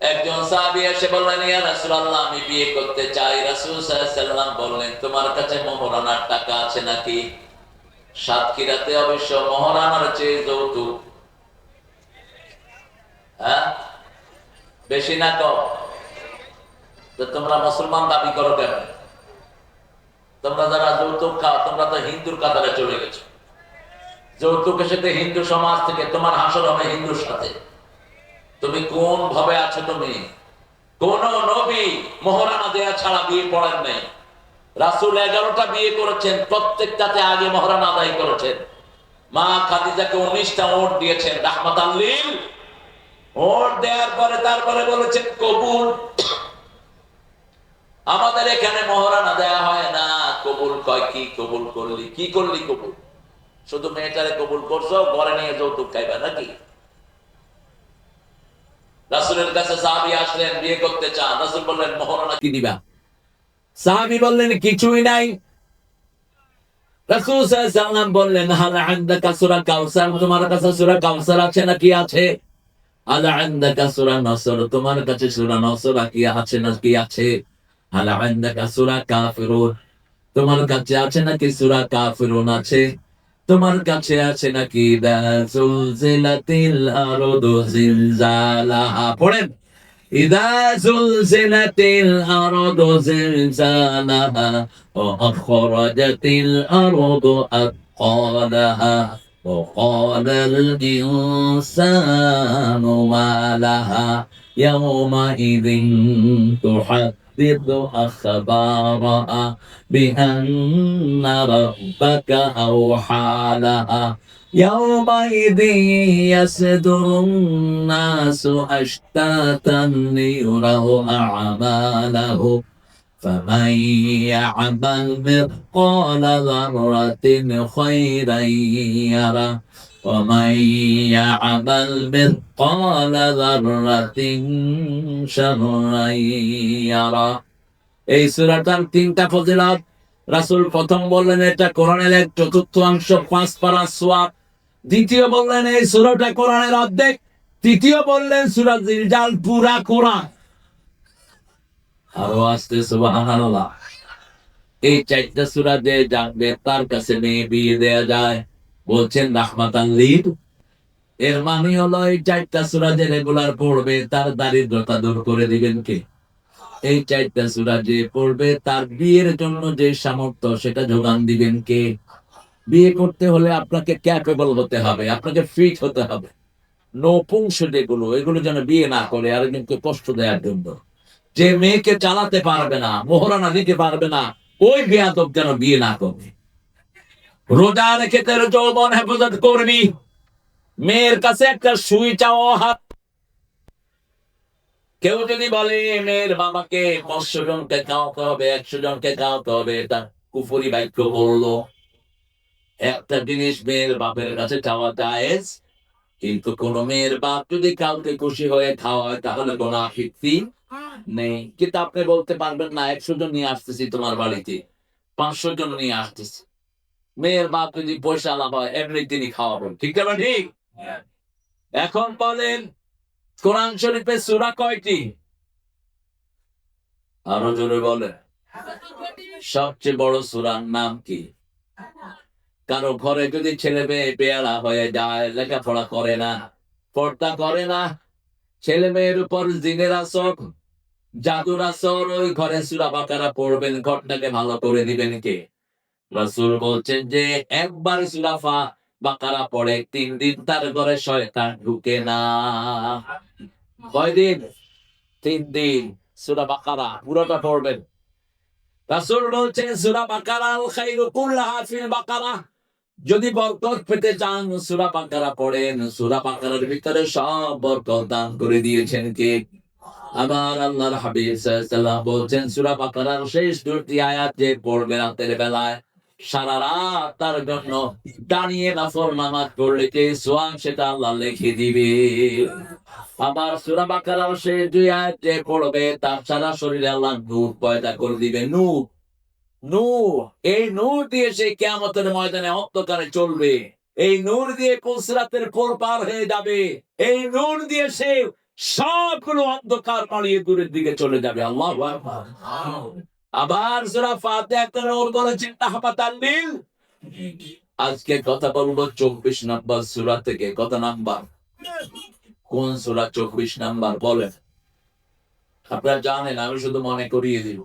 একজন সাহাবী এসে বললেন, ইয়া রাসূলুল্লাহ, আমি বিয়ে করতে চাই। রাসূল সাল্লাল্লাহু বললেন, তোমার কাছে মোহরানার টাকা আছে নাকি? সাতক্ষীরাতে অবশ্য মোহরানার চেয়ে যৌতুক। হ্যাঁ? বেশি না কম? তো তোমরা মুসলমান দাবি করো কেন? তোমরা যারা যৌতুক খাও, তোমরা তো হিন্দুর কাতারে চলে গেছো। যৌতুক এসেছে হিন্দু সমাজ থেকে, তোমার হাসর হবে হিন্দুর সাথে। তুমি কোন ভাবে আছো তুমি? কোন নবী মোহরানা দেয়া ছাড়া বিয়ে পড়েন নাই। রাসুল এগারোটা বিয়ে করেছেন, প্রত্যেকটাতে আগে মহারানা আদায় করেছেন। মা খাদিজাকে উনিশটা ওট দিয়েছেন, রাহমাত আল্লিল ওট দেওয়ার পরে তারপরে বলেছেন, কবুল। আমাদের এখানে মহারানা দেয়া হয় না, কবুল কয়, কি কবুল করলি? কি করলি কবুল? শুধু মেয়েটারে কবুল করছ, ঘরে নিয়ে যৌতুক খাইবা নাকি? রাসুলের কাছে সাহাবি আসলেন, বিয়ে করতে চান। রাসুল বললেন কি দিবা? সাহাবি বললেন, কিছুই নাই। রাসূল সাল্লাম বললেন কাউসার? তোমার কাছে সূরা কাউসার আছে নাকি আছে? সূরা নসর? তোমার কাছে সূরা নসর কি আছে নাকি আছে? কাফিরুন? তোমার কাছে আছে নাকি সূরা কাফিরুন আছে? তোমার কাছে আছে নাকি দা জুলজিলাতিল আরদু জিলজালাহা পড়েন إذا زلزلت الأرض زلزالها وأخرجت الأرض أثقالها وقال الإنسان ما لها يومئذ تحدث أخبارها بأن ربك أوحى لها. يومئذ يصدر الناس أشتاتا ليروا أعماله فمن يعمل مثقال ذرة خيرا يره. ومن يعمل مثقال ذرة شرا يره এই সুরাটার তিনটা ফজিলত রাসূল প্রথম বললেন এটা কোরআনের এক চতুর্থ অংশ পাঁচ পারা সোয়াব দ্বিতীয় বললেন এই সুরাটা কোরআনের অর্ধেক তৃতীয় বললেন সুরা জিলজাল পুরা কোরআন আরো আসতে সুবহানাল্লাহ এই চারটা সুরা যে জানবে তার কাছে মেয়ে বিয়ে দেয়া যায় বলছেন রাহমাতান লিদ এর মানে হলো এই চারটা সুরা যে রেগুলার পড়বে, তার দারিদ্রতা দূর করে দিবেন কে? এই চারটা সুরা যে পড়বে, তার বিয়ের জন্য যে সামর্থ্য, সেটা যোগান দিবেন কে? বিয়ে করতে হলে আপনাকে ক্যাপেবল হতে হবে, আপনাকে ফিট হতে হবে। নপুংস যেগুলো এগুলো যেন বিয়ে না করে আরেকজনকে কষ্ট দেওয়ার জন্য। যে মেয়েকে চালাতে পারবে না, মোহরানা দিতে পারবে না, ওই বেয়াদব যেন বিয়ে না করে। রোজা রেখে যৌবন হেফাজত করবি। মেয়ের কাছে একটা সুই চাওয়া হাত। কেউ যদি বলে, মেয়ের বাবাকে পাঁচশো জনকে খাওয়াতে হবে, একশো জনকে খাওয়াতে হবে এটা কুফুরি বাক্য বলল। একটা জিনিস মেয়ের বাপের কাছে চাওয়া জায়েজ, কিন্তু কোন মেয়ের বাপ যদি কাউকে খুশি হয়ে খাওয়ায়, তাহলে কোন আপত্তি নেই। কিন্তু আপনি বলতে পারবেন না, একশো জন নিয়ে আসতেছি তোমার বাড়িতে, পাঁচশো জন নিয়ে আসতেছি। মেয়ের বাপ যদি পয়সা লাভ হয় এমনি তিনি খাওয়াবেন ঠিক আছে ঠিক। এখন বলেন কোরআন শরীফের সুরা কয়টি? আরও জোরে বলে সবচেয়ে বড় সুরার নাম কি? কারও ঘরে যদি ছেলে মেয়ে পেয়ারা হয়ে যায় লেখাপড়া করে না পর্দা করে না ছেলে মেয়ের উপর জিনের আসর জাদুর আসর ওই ঘরে সুরা বাকারা পড়বেন ঘরটাকে ভালো করে দিবেন কে? রাসূল বলছেন যে, একবার সুরাফা বাকারা পড়ে, তিন দিন তার ঘরে শয়তান ঢুকে না। কয়দিন? তিন দিন। সুরা বাকারা, পুরোটা পড়বেন। বলছেন, সুরা বাকারা বাকারা। যদি বরকত পেতে চান, সুরা বাকারা পড়েন। সুরা বাকারার ভিতরে সব বরকত দান করে দিয়েছেন কে? আবার আল্লাহর হাবিব বলছেন, সূরা বাকারার শেষ দুটি আয়াত যে পড়বে রাতের বেলায় সারা তার জন্য দাঁড়িয়ে নামাজ পড়লে যে সোয়াব সেটা আল্লাহ লিখে দিবে। সূরা বাকারার শেষ দুই আয়াত পড়বে, তার সারা শরীরে আল্লাহ নূর পয়দা করে দিবে। নূর নূর, এই নূর দিয়ে সে কিয়ামতের ময়দানে অন্ধকারে চলবে। এই নূর দিয়ে পুলসিরাতের পোল পার হয়ে যাবে। এই নূর দিয়ে সে সবগুলো অন্ধকার পালিয়ে দূরের দিকে চলে যাবে। আল্লাহ আবার সুরা ফাতে একটা রোল বলেছেন তাহবাতাল নীল আজকে কথা বলব চব্বিশ নাম্বার সুরা থেকে। কত নাম্বার? কোন সুরা চব্বিশ নাম্বার? বলেন। আপনারা জানেন, আমি শুধু মনে করিয়ে দিব।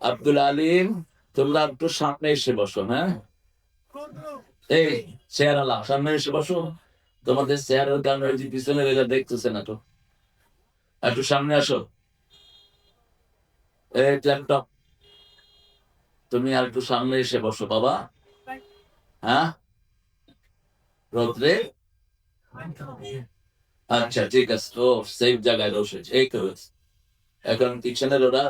আব্দুল আলিম, তোমরা একটু সামনে এসে বসো হ্যাঁ? এই, চেয়ার আলা, সামনে এসে বসো। তোমাদের চেয়ারের কারণে পিছনে দেখতেছে না তো একটু সামনে আসো। ল্যাপটপ তুমি আর একটু সামনে এসে বসো বাবা। হ্যাঁ? রোদ্রে? আচ্ছা ঠিক আছে, তো সেফ জায়গায় বসেছে এই তো এখন পিছনের ওরা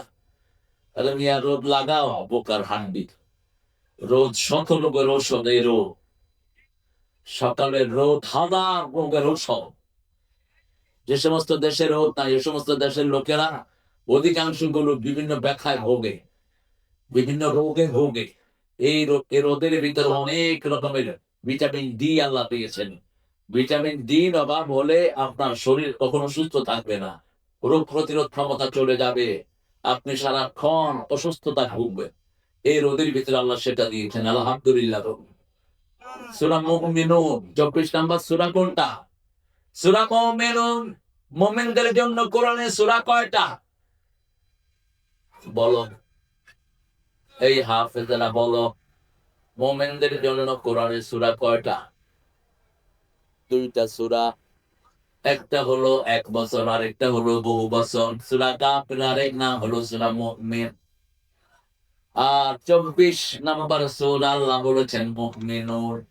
তাহলে মিয়া, রোদ লাগাও, বোকার হান্ডি। রোদ শত লোকের ঔষধ, এই রোদ। সকালের রোদ, হাজার রোগের ঔষধ। যে সমস্ত দেশের রোদ না যে সমস্ত দেশের লোকেরা অধিকাংশগুলো বিভিন্ন ব্যাখ্যায় ভোগে, বিভিন্ন রোগে ভোগে। এই রোদের ভিতরে অনেক রকমের ভিটামিন ডি আল্লাহ দিয়েছেন। ভিটামিন ডি অভাব হলে আপনার শরীর কখনো সুস্থ থাকবে না। রোগ প্রতিরোধ ক্ষমতা চলে যাবে। আপনি সারাক্ষণ অসুস্থতা ভুগবেন। এই রোদের ভিতরে আল্লাহ সেটা দিয়েছেন, আলহামদুলিল্লাহ। সুরা মুমিনুন, চব্বিশ নাম্বার সুরা কোনটা? সুরা মুমিনুন, মোমেনদের জন্য কোরআনে সুরা কয়টা? বলো। এই হাফেজরা বলো মোমেনদের জন্য কোরআনে সুরা কয়টা? দুইটা সুরা। একটা হলো এক বছর আর একটা হলো বহু বছর। সুরা কাফের আরেক নাম হলো সুরা মুমিন। আর চব্বিশ নাম্বার সুরা আল্লাহ বলেছেন মুমিনুন।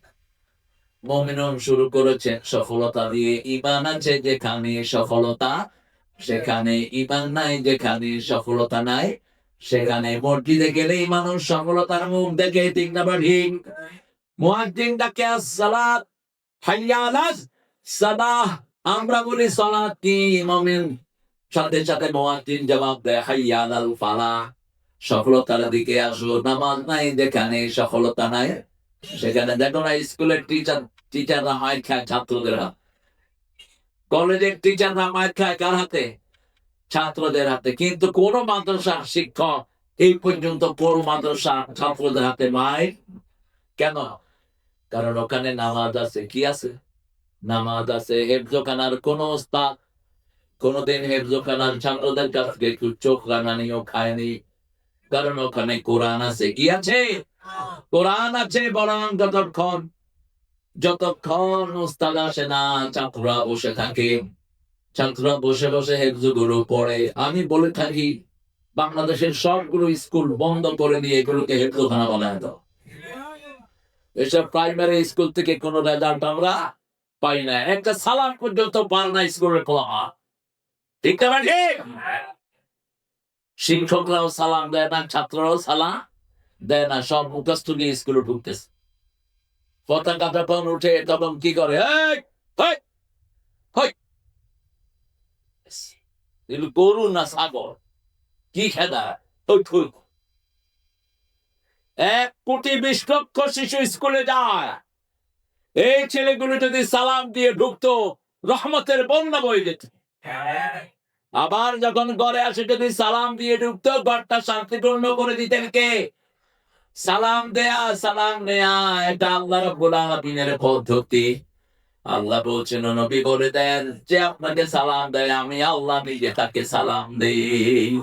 মুমিনুন শুরু করেছেন সফলতা দিয়ে। ইমান আছে যেখানে সফলতা সেখানে ইমান নাই, যেখানে সফলতা নাই, সেখানে মসজিদে গেলেই মানুষ সফলতার মুখ দেখে মুয়াজ্জিন ডাকে, সালাত, হাইয়া আলাস সালাহ, আমরা বলি সালাত কি সাথে সাথে মুয়াজ্জিন জবাব দেয়, হাইয়া আলাল ফালাহ, সফলতার দিকে আসো, নামাজ নাই, যেখানে সফলতা নাই, সেখানে দেখো না, স্কুলের টিচার টিচাররা খায় ছাত্রদের হাত। কলেজের টিচাররা মাইর খায় কার হাতে? ছাত্রদের হাতে। কিন্তু কোন মাদ্রাসার শিক্ষক এই পর্যন্ত কোন মাদ্রাসা ছাত্রদের হাতে মায়ের কেন? কারণ ওখানে নামাজ আছে। কি আছে? নামাজ আছে। হেফজোখানার কোন ওস্তাদ কোনদিন হেফজোখানার ছাত্রদের কাছ থেকে একটু চোখ রানানিও খায়নি কারণ ওখানে কোরআন আছে। কি আছে? কোরআন আছে বরং যতক্ষণ যতক্ষণ উস্তাদ আসে না ছাত্ররা বসে থাকে। ছাত্ররা বসে বসে হেফজুগুলো পড়ে। আমি বলে থাকি, বাংলাদেশের সবগুলো স্কুল বন্ধ করে দিয়ে এগুলোকে হেফজোখানা বানায় দাও এসব প্রাইমারি স্কুল থেকে কোনো রেজাল্ট আমরা পাই না। একটা সালাম পর্যন্ত পার না স্কুলের পড়া ঠিক না ঠিক শিক্ষকরাও সালাম দেয় না, ছাত্ররাও সালাম দেয় না, সব মুখস্থ নিয়ে স্কুলে ঢুকতেছে। পতাকা যখন উঠে তখন কি করে? গরু না সাগর কি খেদা? এক কোটি বিশ লক্ষ শিশু স্কুলে যায়। এই ছেলেগুলো যদি সালাম দিয়ে ঢুকতো, রহমতের বন্যা বয়ে যেত। আবার যখন ঘরে আসে, যদি সালাম দিয়ে ঢুকতো, ঘরটা শান্তিপূর্ণ করে দিতেন কে? সালাম দেয়া, সালাম নেয়া, এটা আল্লাহ রাব্বুল আলামিনের পদ্ধতি। আল্লাহ বলছেন, নবী বলে দেন, যে আপনাকে সালাম দেয়, আমি আল্লাহ নিজে তাকে সালাম দেই।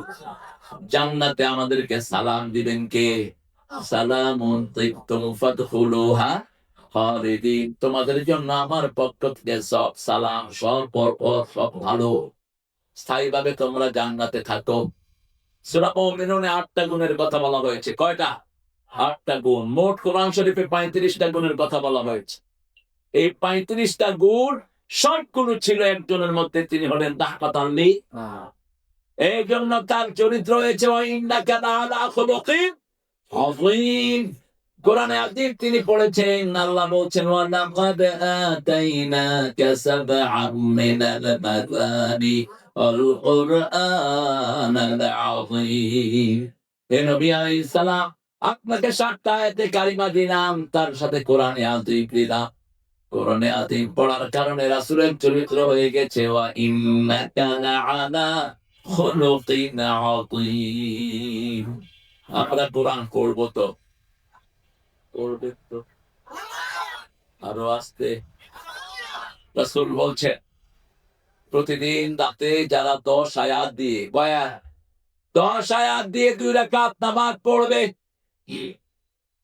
জান্নাতে আমাদেরকে সালাম দিবেন কে? সালামুন খালিদিন। তোমাদের জন্য আমার পক্ষ থেকে সব সালাম, সব পরপর, সব ভালো। স্থায়ীভাবে তোমরা জান্নাতে থাকো। সূরা মুমিনুনে আটটা গুণের কথা বলা হয়েছে। কয়টা? আটটা গুণ মোট কোরআন শরীফে পঁয়ত্রিশটা গুণের কথা বলা হয়েছে। এই পঁয়ত্রিশটা গুণ সবগুলো ছিল একজনের মধ্যে তিনি হলেন দাহপাত আল্লি এই জন্য তার চরিত্র হয়েছে কোরআনে আদিব তিনি পড়েছেন, আল্লাহ বলছেন ওয়ালাকাদ আতাইনাকা সাবআম মিনাল আল কুরআনাল আযীম। হে নবী আলাইহিস সালাম আপনাকে সাতটা আয়াতে কারিমা দিলাম, তার সাথে কোরআনে আদিব দিলাম। কোরআনে আদিম পড়ার কারণে রাসূলের চরিত্র হয়ে গেছে আমরা কোরআন তো। পড়বে তো। আরও আসতে। রাসূল বলছে, প্রতিদিন রাতে যারা দশ আয়াত দিয়ে বয়া দশ আয়াত দিয়ে দুই রাকাত নামাজ পড়বে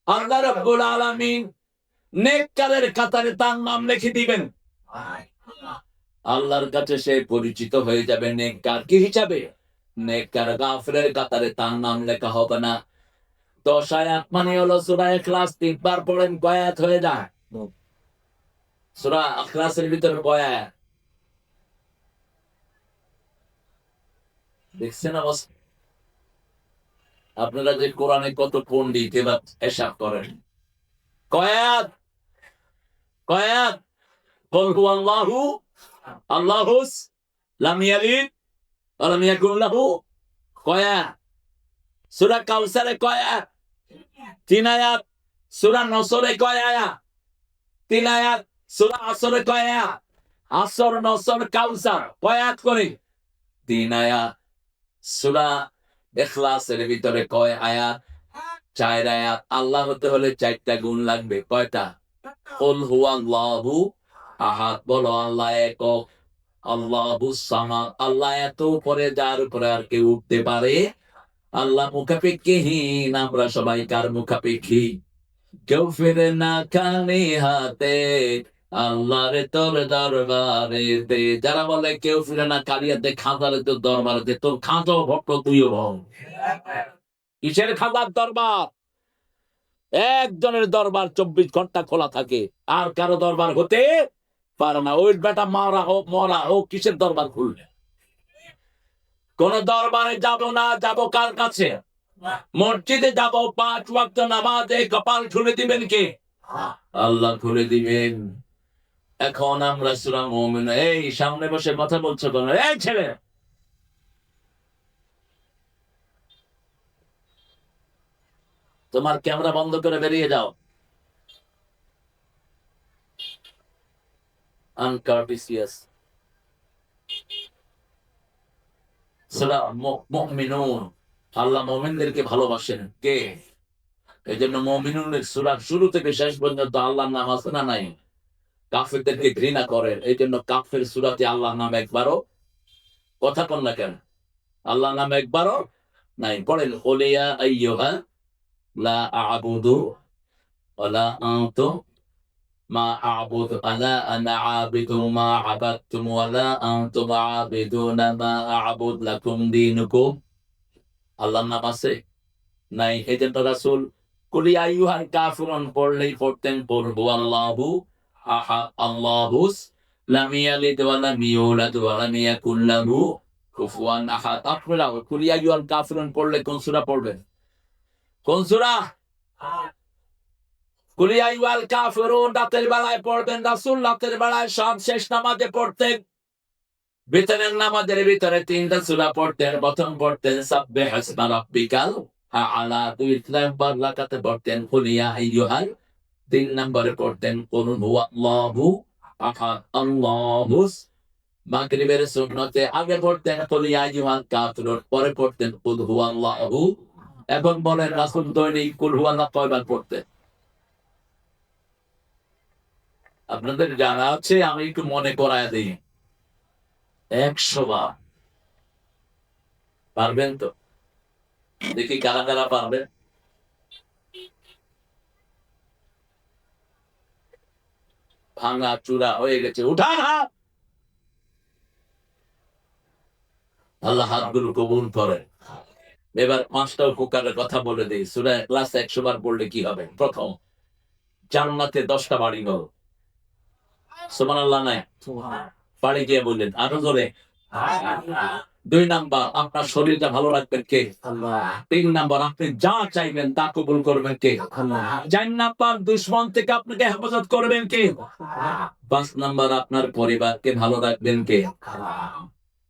আল্লাহ রাব্বুল আলামিন নেককারের কাতারে তার নাম লিখে দিবেন। আল্লাহর কাছে সে পরিচিত হয়ে যাবে নেককার কি হিসাবে? নেককার গাফরের কাতারে তার নাম লেখা হবে না। দশ আয়াত মানে হলো, সূরা ইখলাস তিনবার পড়েন কয়াত হয়ে যায়। সূরা ইখলাসের ভিতরে কয় আয়াত দেখছেন অবস্থা? আপনারা যে কোরআনে কত পন্ডিত এবার হিসাব করেন। কয়াত? কয়াত? বলহু আল্লাহু আল্লাহুস লামিয়ালিন আলামিয়াকুল্লাহু কয়া সুরা কাউসারে কয়া তিন আয়াত? সুরা নসরে কয়া তিন আয়াত? সুরা আসরে কয়া আসর, নসর, কাউসার, কয়াত করে? তিন আয়াত? সুরা এখলাসের ভিতরে কয় আয়াত? চার আয়াত। আল্লাহ হতে হলে চারটা গুণ লাগবে। কয়টা? কুল হুয়াল্লাহু আহাদ। বলো, আল্লাহ একক। আল্লাহু সামাদ। আল্লাহ এত উপরে, যার উপরে আর কেউ উঠতে পারে। আল্লাহ মুখাপেক্ষিহীন। আমরা সবাই কার মুখাপেক্ষি? কেউ ফিরে না কানে হাতে। আল্লাহরে তোর দরবারে দে। যারা বলে কেউ ফিরে না খালি হাতে খাঁদারে তোর দরবারে দে। তোর খাঁদো ভক্ত, তুইও বল কিসের খাবার দরবার? একজনের দরবার চব্বিশ ঘণ্টা খোলা থাকে। আর কারও দরবার হতে পারে না। ওই বেটা মারা হোক, মরা হোক, কিসের দরবার খুলবে? কোন দরবারে যাব না, যাব কার কাছে? মসজিদে যাব, পাঁচ ওয়াক্ত নামাজে, কপাল খুলে দিবেন কে? আল্লাহ খুলে দিবেন। এখন আমরা সুরা মুমিন, এই সামনে বসে কথা বলছো কেন? এই ছেলে! তোমার ক্যামেরা বন্ধ করে বেরিয়ে যাও। uncourteous. সেটা মুমিনুন। আল্লাহ মুমিনদেরকে ভালোবাসেন। কে? এই জন্য মুমিনুনের সুরার শুরু থেকে শেষ পর্যন্ত আল্লাহর নাম আছে না নাই? কাফেরদেরকে ঘৃণা করেন। এই জন্য কাফের সুরাতে আল্লাহ নাম একবারও কথা কন না কেন? আল্লাহ নাম একবারও নাই। পড়েন ওলিয়া আইয়োহা লা আবুদু ওলা আউতু মা আবুদ আলা আনা আবিদু মা আবাদতুম ওয়ালা আনতুম আবিদুনা মা আবুদ লাকুম দীনুকুম। আল্লাহ নাম আছে? নাই। এজন্য রাসূল কুলিয়া আইয়ুহাল কাফিরুন, পড়লেই পড়তেন পড়ব আবু আহা, আল্লাহুস, লাম ইয়ালিদ কুলি বেলায় পড়বেন, রাসূল বেলায় সব শেষ নামাজে পড়তেন। ভিতরের নামাজের ভিতরে তিনটা সূরা পড়তেন, প্রথম পড়তেন, সাব্বিহ ইসমা রাব্বিকাল আলা দুই নম্বর রাকাতে পড়তেন কুলিয়া আইয়ুহাল তিন নম্বরে পড়তেন কুল আল্লাহুস মাগরিবের সুন্নতে আগে পড়তেন কুলিয়া আইয়ুহাল কাফিরুন পরে পড়তেন, কুল হুয়াল্লাহু এবং বলেন রাসূল দৈনিক কুল হুয়াল্লাহ কয়বার পড়তেন। আপনাদের জানা আছে, আমি একটু মনে করায় দিই। একশো বার। পারবেন তো? দেখি কারা কারা পারবেন। ভাঙা চূড়া হয়ে গেছে। উঠান হাত! আল্লাহ হাতগুলো কবুল করে এবার পাঁচটা উপকারের কথা বলে দিই। সুরা ক্লাস একশো বার পড়লে কি হবে? প্রথম জান্নাতে দশটা বাড়ি গল সুমান আল্লাহ নাই বাড়ি গিয়ে বললেন আরও জোরে। দুই নাম্বার আপনার শরীরটা ভালো রাখবেন কে? তিন নাম্বার আপনি যা চাইবেন তা কবুল করবেন কে? চার নাম্বার দুশ্মন থেকে আপনাকে হেফাজত করবেন কে? পাঁচ নাম্বার আপনার পরিবারকে ভালো রাখবেন কে?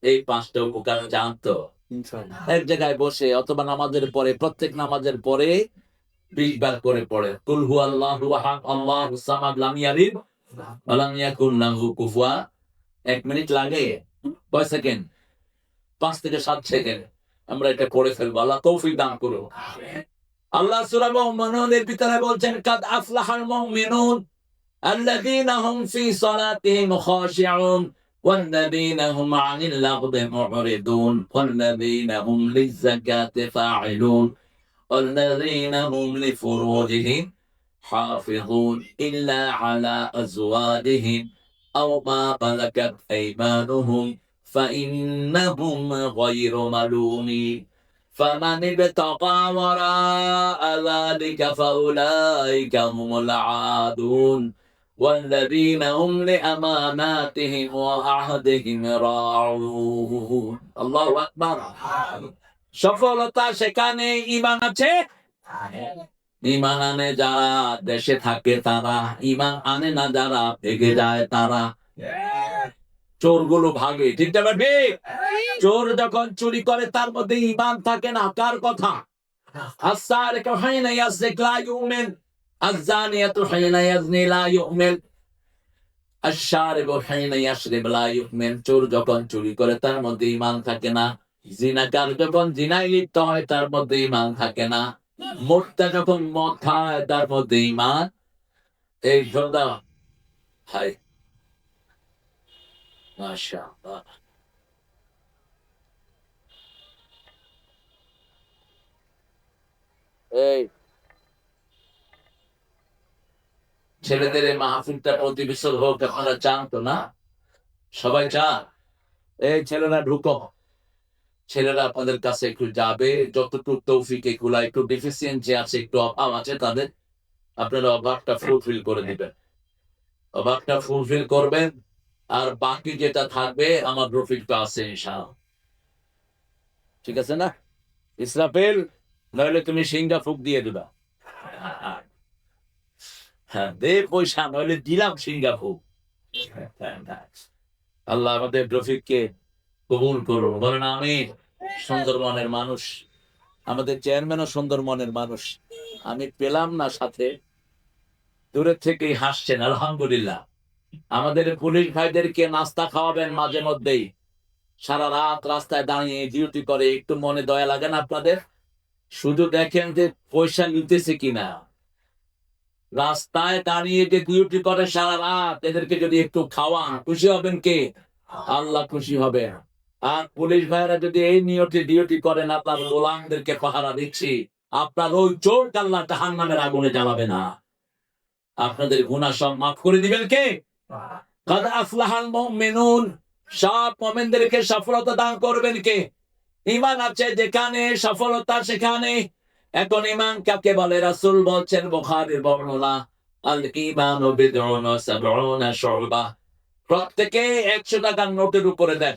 এই পাঁচটা উপকার জানতো এক জায়গায় বসে অথবা নামাজের পরে প্রত্যেক নামাজের পরে বিশ বার করে পড়ে কুল হু আল্লাহ আল্লাহ সামাদ ইয়াকুন কুফুয়া এক মিনিট লাগে? কয় সেকেন্ড? পাঁচ থেকে সাত সেকেন্ড আমরা এটা পড়ে ফেলবো আল্লাহ তৌফিক দান করো আল্লাহ সূরা মুমিনুনের ভিতরে বলছেন কাদ আফলাহাল মুমিনুন الذين هم في صلاتهم خاشعون والذين هم عن اللغو معرضون والذين هم للزكاة فاعلون والذين هم لفروجهم حافظون إلا على أزواجهم أو ما ملكت أيمانهم فإنهم غير ملومين فمن ابتغى وراء ذلك فأولئك هم العادون والذين هم لأماناتهم وعهدهم راعون الله أكبر সফলতা সেখানে ইমান আছে ইমান আনে যারা দেশে থাকে তারা ইমান আনে না যারা ভেগে যায় তারা চোরগুলো ভাগে। ঠিক না চোর যখন চুরি করে, তার মধ্যে ইমান থাকে না। কার কথা? আসার হাইনা ইয়াসরিক লা ইউমিন। আযানিয়াতু হাইনা ইয়াজনি লা ইউমিন। আশারিব হাইনা ইয়াশরিব লা ইউমিন। চোর যখন চুরি করে, তার মধ্যে ইমান থাকে না। জিনাকার যখন জিনাই লিপ্ত হয়, তার মধ্যে ইমান থাকে না। মোটটা যখন মদ খায়, তার মধ্যে ইমান এই সদা হায়। ছেলেদের এই মাহফিলটা প্রতি হোক, আপনারা চান তো, না? সবাই চান এই ছেলেরা ঢুকো। ছেলেরা আপনাদের কাছে একটু যাবে। যতটুকু তৌফিক এগুলা, একটু ডিফিসিয়েন্সি আছে, একটু অভাব আছে তাদের, আপনারা অভাবটা ফুলফিল করে দিবেন। অভাবটা ফুলফিল করবেন। আর বাকি যেটা থাকবে, আমার রফিকটা আছে ইনশাআল্লাহ। ঠিক আছে না? ইসরাফিল, নইলে তুমি সিংটা ফুক দিয়ে দিবা। হ্যাঁ দে পয়সা, নইলে দিলাম সিংহা ফুক। আল্লাহ আমাদের রফিককে কবুল করুন বলেন আমি সুন্দরবনের মানুষ। আমাদের চেয়ারম্যানও সুন্দরবনের মানুষ। আমি পেলাম না সাথে। দূরের থেকেই হাসছেন, আলহামদুলিল্লাহ। আমাদের পুলিশ ভাইদেরকে নাস্তা খাওয়াবেন মাঝে মধ্যেই। সারা রাত রাস্তায় দাঁড়িয়ে ডিউটি করে, একটু মনে দয়া লাগে না আপনাদের? শুধু দেখেন যে পয়সা নিতেছে কিনা। রাস্তায় দাঁড়িয়ে যে ডিউটি করে সারা রাত, এদেরকে যদি একটু খাওয়ান, খুশি হবেন কে? আল্লাহ খুশি হবে আর পুলিশ ভাইরা যদি এই নিয়তে ডিউটি করেন, আপনার গোলামদেরকে পাহারা দিচ্ছি। আপনার ওই চোর কাল্লা জাহান নামের আগুনে জ্বালাবে না। আপনাদের গুণা সব মাফ করে দিবেন কে? কাদ আফলাহাল মুমিনুন সব মুমিনদেরকে সফলতা দান করবেন কে? ইমান আছে যেখানে, সফলতা সেখানে। এখন ইমান কাকে বলে? রাসূল বলছেন, বুখারীর বর্ণনা আল ঈমানু বিদউন সাবউনা শুবা। প্রত্যেকে একশো টাকার নোটের উপরে দেন।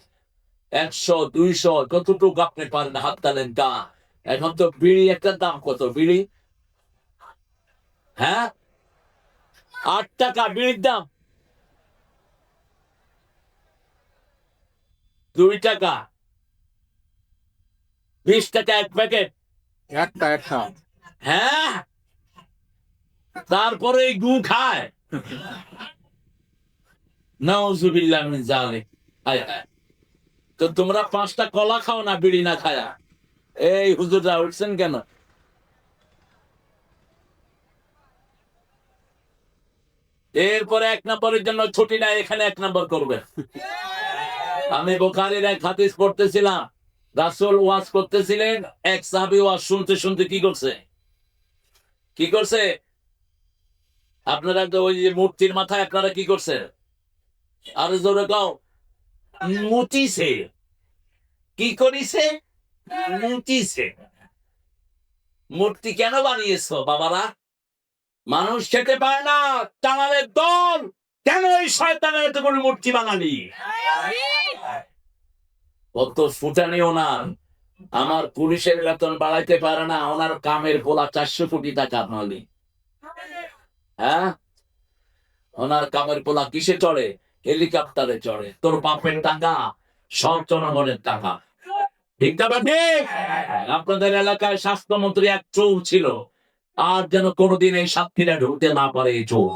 একশো, দুইশো কতটুকু আপনি পারেন, হাত তালেন কা এখন তো বিড়ি একটা দাম কত? বিড়ি? হ্যাঁ? আট টাকা, বিড়ির দাম। দুই টাকা। বিশ টাকা এক প্যাকেট। একটা একটা। হ্যাঁ? তারপরে এই গু খায়। নাউজুবিল্লাহ মিন জালিক আয়। তো তোমরা পাঁচটা কলা খাও না বিড়ি না খায়া? এই হুজুররা উঠছেন কেন? এরপরে এক নম্বরের জন্য ছুটি না এখানে এক নম্বর করবে। আমি বোখারির এক হাদিস পড়তেছিলাম। রাসূল ওয়াজ করতেছিলেন, এক সাহাবী ওয়াজ শুনতে শুনতে কি করছে? কি করছে? আপনারা ওই যে মূর্তির মাথায় আপনারা কি করছে? আরে জোরে গাও মুচিছে কি করিছে? মুচিছে মূর্তি কেন বানিয়েছো বাবারা? মানুষ খেতে পারে না টানালে দল। কেন এই শয়তানের এত করে মূর্তি বানালি? কত ফুটানি ওনার আমার পুলিশের বেতন বাড়াইতে পারে না, ওনার কামের পোলা চারশো কোটি টাকা আপনালি হ্যাঁ? ওনার কামের পোলা কিসে চড়ে? হেলিকপ্টারে চড়ে। তোর বাপের টাকা, সব জনগণের টাকা। ঠিক ঠিক? আপনাদের এলাকায় স্বাস্থ্যমন্ত্রী এক চোর ছিল। আর যেন কোনোদিন এই সাতক্ষীরা ঢুকতে না পারে এই চোর।